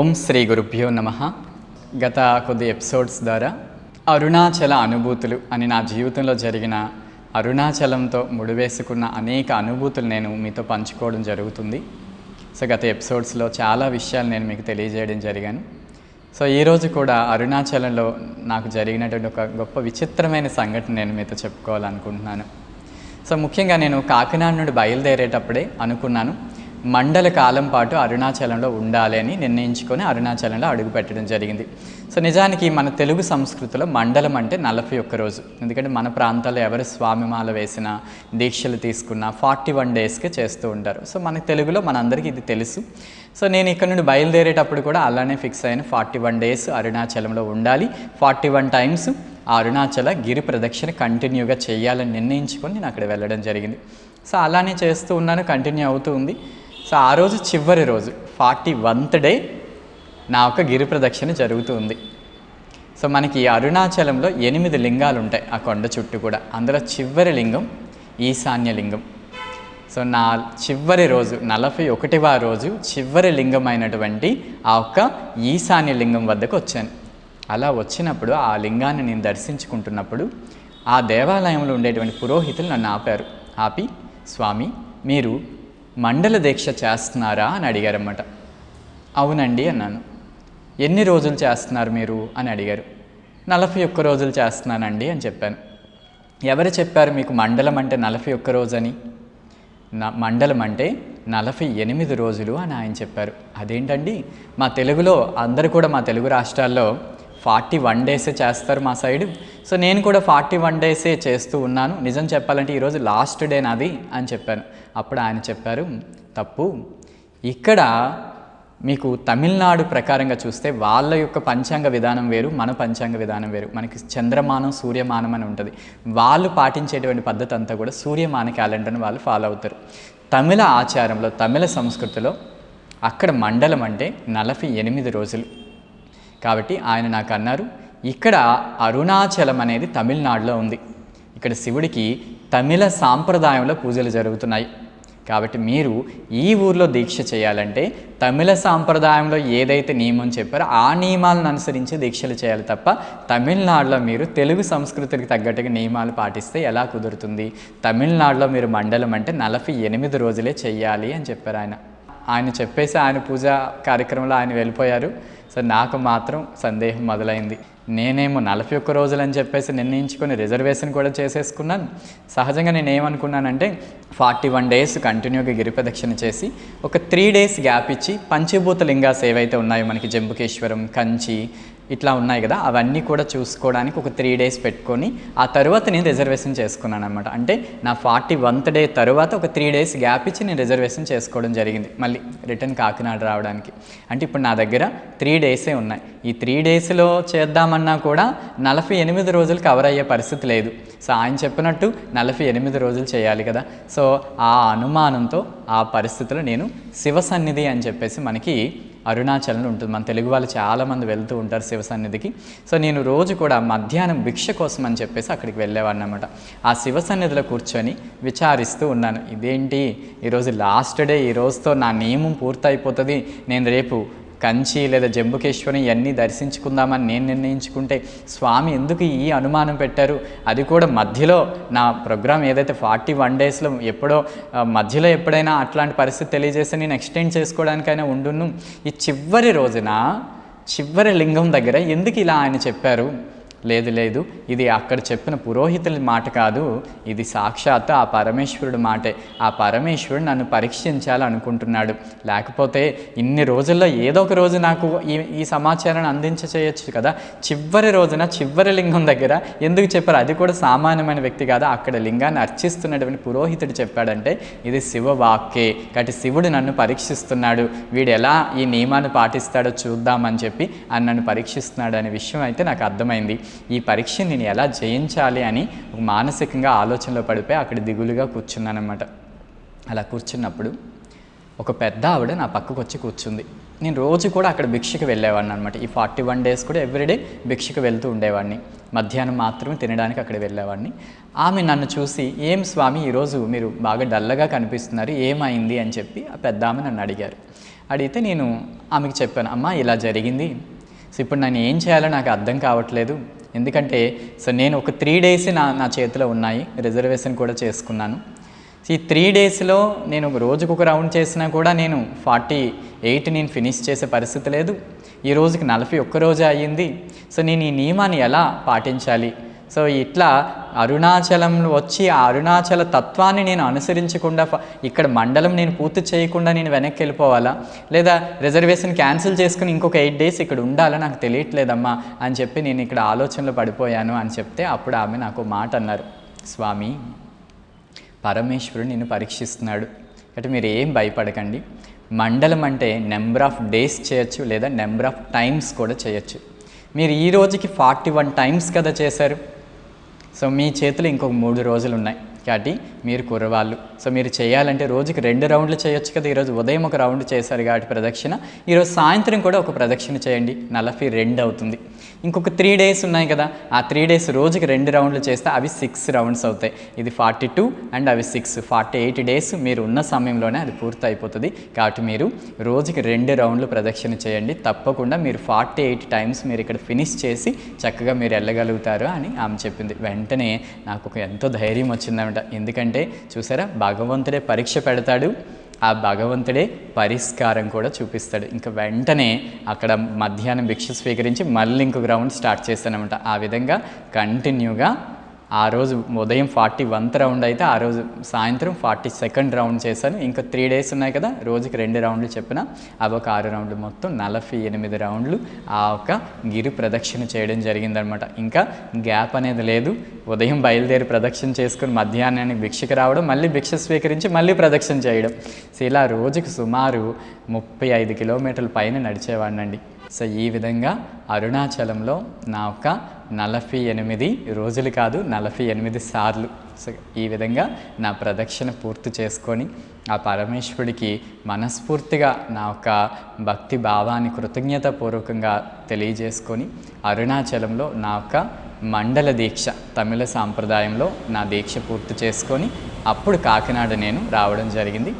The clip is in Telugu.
ఓం శ్రీ గురుభ్యో నమ. గత కొద్ది ఎపిసోడ్స్ ద్వారా అరుణాచల అనుభూతులు అని నా జీవితంలో జరిగిన అరుణాచలంతో ముడివేసుకున్న అనేక అనుభూతులు నేను మీతో పంచుకోవడం జరుగుతుంది. సో గత ఎపిసోడ్స్లో చాలా విషయాలు నేను మీకు తెలియజేయడం జరిగాను. సో ఈరోజు కూడా అరుణాచలంలో నాకు జరిగినటువంటి ఒక గొప్ప విచిత్రమైన సంఘటన నేను మీతో చెప్పుకోవాలనుకుంటున్నాను. సో ముఖ్యంగా నేను కాకినాడ నుండి బయలుదేరేటప్పుడే అనుకున్నాను. మండల కాలం పాటు అరుణాచలంలో ఉండాలి అని నిర్ణయించుకొని అరుణాచలంలో అడుగు పెట్టడం జరిగింది. సో నిజానికి మన తెలుగు సంస్కృతిలో మండలం అంటే నలభై ఒక్క రోజు. ఎందుకంటే మన ప్రాంతాల్లో ఎవరు స్వామిమాల వేసినా దీక్షలు తీసుకున్న ఫార్టీ వన్ డేస్కే చేస్తూ ఉంటారు. సో మన తెలుగులో మనందరికీ ఇది తెలుసు. సో నేను ఇక్కడ నుండి బయలుదేరేటప్పుడు కూడా అలానే ఫిక్స్ అయిన ఫార్టీ వన్ డేస్ అరుణాచలంలో ఉండాలి. ఫార్టీ వన్ టైమ్స్ ఆ అరుణాచల గిరి ప్రదక్షిణ కంటిన్యూగా చేయాలని నిర్ణయించుకొని నేను అక్కడ వెళ్ళడం జరిగింది. సో అలానే చేస్తూ ఉన్నాను కంటిన్యూ అవుతూ ఉంది. సో ఆ రోజు చివరి రోజు ఫార్టీ వన్త్ డే నా యొక్క గిరి ప్రదక్షిణ జరుగుతూ ఉంది సో మనకి అరుణాచలంలో ఎనిమిది లింగాలు ఉంటాయి ఆ కొండ చుట్టూ కూడా. అందులో చివరి లింగం ఈశాన్య లింగం. సో నా చివరి రోజు నలభై ఒకటివ రోజు చివరి లింగం అయినటువంటి ఆ ఒక్క ఈశాన్య లింగం వద్దకు వచ్చాను. అలా వచ్చినప్పుడు ఆ లింగాన్ని నేను దర్శించుకుంటున్నప్పుడు ఆ దేవాలయంలో ఉండేటువంటి పురోహితులు నన్ను ఆపారు. ఆపి స్వామి మీరు మండల దీక్ష చేస్తున్నారా అని అడిగారన్నమాట. అవునండి అన్నాను. ఎన్ని రోజులు చేస్తున్నారు మీరు అని అడిగారు. నలభై ఒక్క రోజులు చేస్తున్నానండి అని చెప్పాను. ఎవరు చెప్పారు మీకు మండలం అంటే నలభై ఒక్క రోజు అని నా మండలం అంటే నలభై ఎనిమిది రోజులు అని ఆయన చెప్పారు. అదేంటండి? మా తెలుగులో అందరూ కూడా మా తెలుగు రాష్ట్రాల్లో ఫార్టీ వన్ డేసే చేస్తారు మా సైడ్. సో నేను కూడా ఫార్టీ వన్ డేసే చేస్తూ ఉన్నాను. నిజం చెప్పాలంటే ఈరోజు లాస్ట్ డే నాది అని చెప్పాను. అప్పుడు ఆయన చెప్పారు తప్పు. ఇక్కడ మీకు తమిళనాడు ప్రకారంగా చూస్తే వాళ్ళ యొక్క పంచాంగ విధానం వేరు మన పంచాంగ విధానం వేరు. మనకి చంద్రమానం సూర్యమానం అని ఉంటుంది. వాళ్ళు పాటించేటువంటి పద్ధతి అంతా కూడా సూర్యమాన క్యాలెండర్ని వాళ్ళు ఫాలో అవుతారు. తమిళ ఆచారంలో తమిళ సంస్కృతిలో అక్కడ మండలం అంటే నలభై ఎనిమిది రోజులు. కాబట్టి ఆయన నాకు అన్నారు ఇక్కడ అరుణాచలం అనేది తమిళనాడులో ఉంది. ఇక్కడ శివుడికి తమిళ సాంప్రదాయంలో పూజలు జరుగుతున్నాయి. కాబట్టి మీరు ఈ ఊర్లో దీక్ష చేయాలంటే తమిళ సాంప్రదాయంలో ఏదైతే నియమం చెప్పారో ఆ నియమాలను అనుసరించి దీక్షలు చేయాలి తప్ప తమిళనాడులో మీరు తెలుగు సంస్కృతికి తగ్గట్టుగా నియమాలు పాటిస్తే ఎలా కుదురుతుంది? తమిళనాడులో మీరు మండలం అంటే నలభై ఎనిమిది రోజులే చేయాలి అని చెప్పారు ఆయన. ఆయన చెప్పేసి ఆయన పూజా కార్యక్రమంలో ఆయన వెళ్ళిపోయారు. సో నాకు మాత్రం సందేహం మొదలైంది. నేనేమో నలభై ఒక్క రోజులు అని చెప్పేసి నిర్ణయించుకొని రిజర్వేషన్ కూడా చేసేసుకున్నాను. సహజంగా నేను ఏమనుకున్నానంటే ఫార్టీ వన్ డేస్ కంటిన్యూగా గిరి ప్రదక్షిణ చేసి ఒక త్రీ డేస్ గ్యాప్ ఇచ్చి పంచభూత లింగాస్ ఏవైతే ఉన్నాయో మనకి జంబుకేశ్వరం కంచి ఇట్లా ఉన్నాయి కదా అవన్నీ కూడా చూసుకోవడానికి ఒక త్రీ డేస్ పెట్టుకొని ఆ తర్వాత నేను రిజర్వేషన్ చేసుకున్నాను అనమాట అంటే నా ఫార్టీ వన్త్ డే తర్వాత ఒక త్రీ డేస్ గ్యాప్ ఇచ్చి నేను రిజర్వేషన్ చేసుకోవడం జరిగింది. మళ్ళీ రిటర్న్ కాకినాడ రావడానికి. అంటే ఇప్పుడు నా దగ్గర త్రీ డేసే ఉన్నాయి. ఈ త్రీ డేస్లో చేద్దామన్నా కూడా నలభై ఎనిమిది రోజులు కవర్ అయ్యే పరిస్థితి లేదు. సో ఆయన చెప్పినట్టు నలభై ఎనిమిది రోజులు చేయాలి కదా. సో ఆ అనుమానంతో ఆ పరిస్థితిలో నేను శివ సన్నిధి అని చెప్పేసి మనకి అరుణాచలంలో ఉంటుంది. మన తెలుగు వాళ్ళు చాలామంది వెళ్తూ ఉంటారు శివ సన్నిధికి. సో నేను రోజు కూడా మధ్యాహ్నం భిక్ష కోసం అని చెప్పేసి అక్కడికి వెళ్ళేవాడిని అనమాట ఆ శివ సన్నిధిలో కూర్చొని విచారిస్తూ ఉన్నాను. ఇదేంటి? ఈరోజు లాస్ట్ డే ఈ రోజుతో నా నియమం పూర్తయిపోతుంది. నేను రేపు కంచి లేదా జంబుకేశ్వరం ఇవన్నీ దర్శించుకుందామని నేను నిర్ణయించుకుంటే స్వామి ఎందుకు ఈ అనుమానం పెట్టారు? అది కూడా మధ్యలో నా ప్రోగ్రామ్ ఏదైతే ఫార్టీ వన్ డేస్లో ఎప్పుడో మధ్యలో ఎప్పుడైనా అట్లాంటి పరిస్థితి తెలియజేస్తే నేను ఎక్స్టెండ్ చేసుకోవడానికైనా ఉండును. ఈ చివరి రోజున చివరి లింగం దగ్గర ఎందుకు ఇలా ఆయన చెప్పారు? లేదు లేదు. ఇది అక్కడ చెప్పిన పురోహితుల మాట కాదు. ఇది సాక్షాత్ ఆ పరమేశ్వరుడు మాటే. ఆ పరమేశ్వరుడు నన్ను పరీక్షించాలనుకుంటున్నాడు. లేకపోతే ఇన్ని రోజుల్లో ఏదో ఒక రోజు నాకు ఈ ఈ సమాచారాన్ని అందించ చేయొచ్చు కదా? చివరి రోజున చివరి లింగం దగ్గర ఎందుకు చెప్పారు? అది కూడా సామాన్యమైన వ్యక్తి కాదా. అక్కడ లింగాన్ని అర్చిస్తున్నటువంటి పురోహితుడు చెప్పాడంటే ఇది శివవాక్కే. కాబట్టి శివుడు నన్ను పరీక్షిస్తున్నాడు. వీడు ఎలా ఈ నియమాన్ని పాటిస్తాడో చూద్దామని చెప్పి అని నన్ను పరీక్షిస్తున్నాడు అనే విషయం అయితే నాకు అర్థమైంది. ఈ పరీక్షని నేను ఎలా జయించాలి అని ఒక మానసికంగా ఆలోచనలో పడిపోయి అక్కడ దిగులుగా కూర్చున్నానమాట అలా కూర్చున్నప్పుడు ఒక పెద్ద ఆవిడ నా పక్కకు వచ్చి కూర్చుంది. నేను రోజు కూడా అక్కడ భిక్షకు వెళ్ళేవాడిని అనమాట ఈ ఫార్టీ వన్ డేస్ కూడా ఎవ్రీడే భిక్షకు వెళ్తూ ఉండేవాడిని. మధ్యాహ్నం మాత్రమే తినడానికి అక్కడ వెళ్ళేవాడిని. ఆమె నన్ను చూసి ఏం స్వామి ఈరోజు మీరు బాగా డల్లగా కనిపిస్తున్నారు ఏమైంది? అని చెప్పి ఆ పెద్ద ఆమె నన్ను అడిగారు. అడిగితే నేను ఆమెకి చెప్పాను అమ్మ ఇలా జరిగింది. సో ఇప్పుడు నేను ఏం చేయాలో నాకు అర్థం కావట్లేదు. ఎందుకంటే సో నేను ఒక త్రీ డేస్ నా నా చేతిలో ఉన్నాయి రిజర్వేషన్ కూడా చేసుకున్నాను. ఈ త్రీ డేస్లో నేను రోజుకు ఒక రౌండ్ చేసినా కూడా నేను ఫార్టీ ఎయిట్ నేను ఫినిష్ చేసే పరిస్థితి లేదు. ఈ రోజుకి నలభై ఒక్క రోజే అయ్యింది. సో నేను ఈ నియమాన్ని ఎలా పాటించాలి? సో ఇట్లా అరుణాచలం వచ్చి ఆ అరుణాచల తత్వాన్ని నేను అనుసరించకుండా ఫ- ఇక్కడ మండలం నేను పూర్తి చేయకుండా నేను వెనక్కి వెళ్ళిపోవాలా? లేదా రిజర్వేషన్ క్యాన్సిల్ చేసుకుని ఇంకొక ఎయిట్ డేస్ ఇక్కడ ఉండాలా? నాకు తెలియట్లేదమ్మా అని చెప్పి నేను ఇక్కడ ఆలోచనలో పడిపోయాను అని చెప్తే అప్పుడు ఆమె నాకు మాట అన్నారు. స్వామి పరమేశ్వరుడు నిన్ను పరీక్షిస్తున్నాడు. అంటే మీరు ఏం భయపడకండి. మండలం అంటే నెంబర్ ఆఫ్ డేస్ చేయొచ్చు లేదా నెంబర్ ఆఫ్ టైమ్స్ కూడా చేయొచ్చు. మీరు ఈ రోజుకి ఫార్టీ వన్ టైమ్స్ కదా చేశారు. సో మీ చేతులు ఇంకొక మూడు రోజులు ఉన్నాయి కాబట్టి మీరు కుర్రవాళ్ళు. సో మీరు చేయాలంటే రోజుకి రెండు రౌండ్లు చేయొచ్చు కదా. ఈరోజు ఉదయం ఒక రౌండ్ చేశారు కాబట్టి ప్రదక్షిణ. ఈరోజు సాయంత్రం కూడా ఒక ప్రదక్షిణ చేయండి. నలభై రెండు అవుతుంది. ఇంకొక త్రీ డేస్ ఉన్నాయి కదా. ఆ త్రీ డేస్ రోజుకి రెండు రౌండ్లు చేస్తే అవి సిక్స్ రౌండ్స్ అవుతాయి. ఇది ఫార్టీ టూ అండ్ అవి సిక్స్. ఫార్టీ ఎయిట్ డేస్ మీరు ఉన్న సమయంలోనే అది పూర్తి అయిపోతుంది. కాబట్టి మీరు రోజుకి రెండు రౌండ్లు ప్రదక్షిణ చేయండి. తప్పకుండా మీరు ఫార్టీ ఎయిట్ టైమ్స్ మీరు ఇక్కడ ఫినిష్ చేసి చక్కగా మీరు వెళ్ళగలుగుతారు అని ఆమె చెప్పింది. వెంటనే నాకు ఒక ఎంతో ధైర్యం వచ్చిందన్నమాట ఎందుకంటే చూసారా? భగవంతుడే పరీక్ష పెడతాడు. ఆ భగవంతుడే పరిష్కారం కూడా చూపిస్తాడు. ఇంకా వెంటనే అక్కడ మధ్యాహ్నం భిక్ష స్వీకరించి మళ్ళీ ఇంకో గ్రౌండ్ స్టార్ట్ చేస్తానమాట. ఆ విధంగా కంటిన్యూగా ఆ రోజు ఉదయం ఫార్టీ వన్త్ రౌండ్ అయితే ఆ రోజు సాయంత్రం ఫార్టీ సెకండ్ రౌండ్ చేశాను. ఇంకా త్రీ డేస్ ఉన్నాయి కదా రోజుకి రెండు రౌండ్లు చెప్పిన అవి ఒక ఆరు రౌండ్లు మొత్తం నలభై ఎనిమిది రౌండ్లు ఆ ఒక గిరి ప్రదక్షిణ చేయడం జరిగిందనమాట ఇంకా గ్యాప్ అనేది లేదు. ఉదయం బయలుదేరి ప్రదక్షిణ చేసుకుని మధ్యాహ్నానికి భిక్షకు రావడం మళ్ళీ భిక్ష స్వీకరించి మళ్ళీ ప్రదక్షిణ చేయడం. సో ఇలా రోజుకు సుమారు ముప్పై ఐదు కిలోమీటర్ల పైన నడిచేవాడినండి. సో ఈ విధంగా అరుణాచలంలో నా ఒక నలభై ఎనిమిది రోజులు కాదు నలభై ఎనిమిది సార్లు. సో ఈ విధంగా నా ప్రదక్షిణ పూర్తి చేసుకొని ఆ పరమేశ్వరుడికి మనస్ఫూర్తిగా నా యొక్క భక్తి భావాన్ని కృతజ్ఞతాపూర్వకంగా తెలియజేసుకొని అరుణాచలంలో నా యొక్క మండల దీక్ష తమిళ సాంప్రదాయంలో నా దీక్ష పూర్తి చేసుకొని అప్పుడు కాకినాడ నేను రావడం జరిగింది.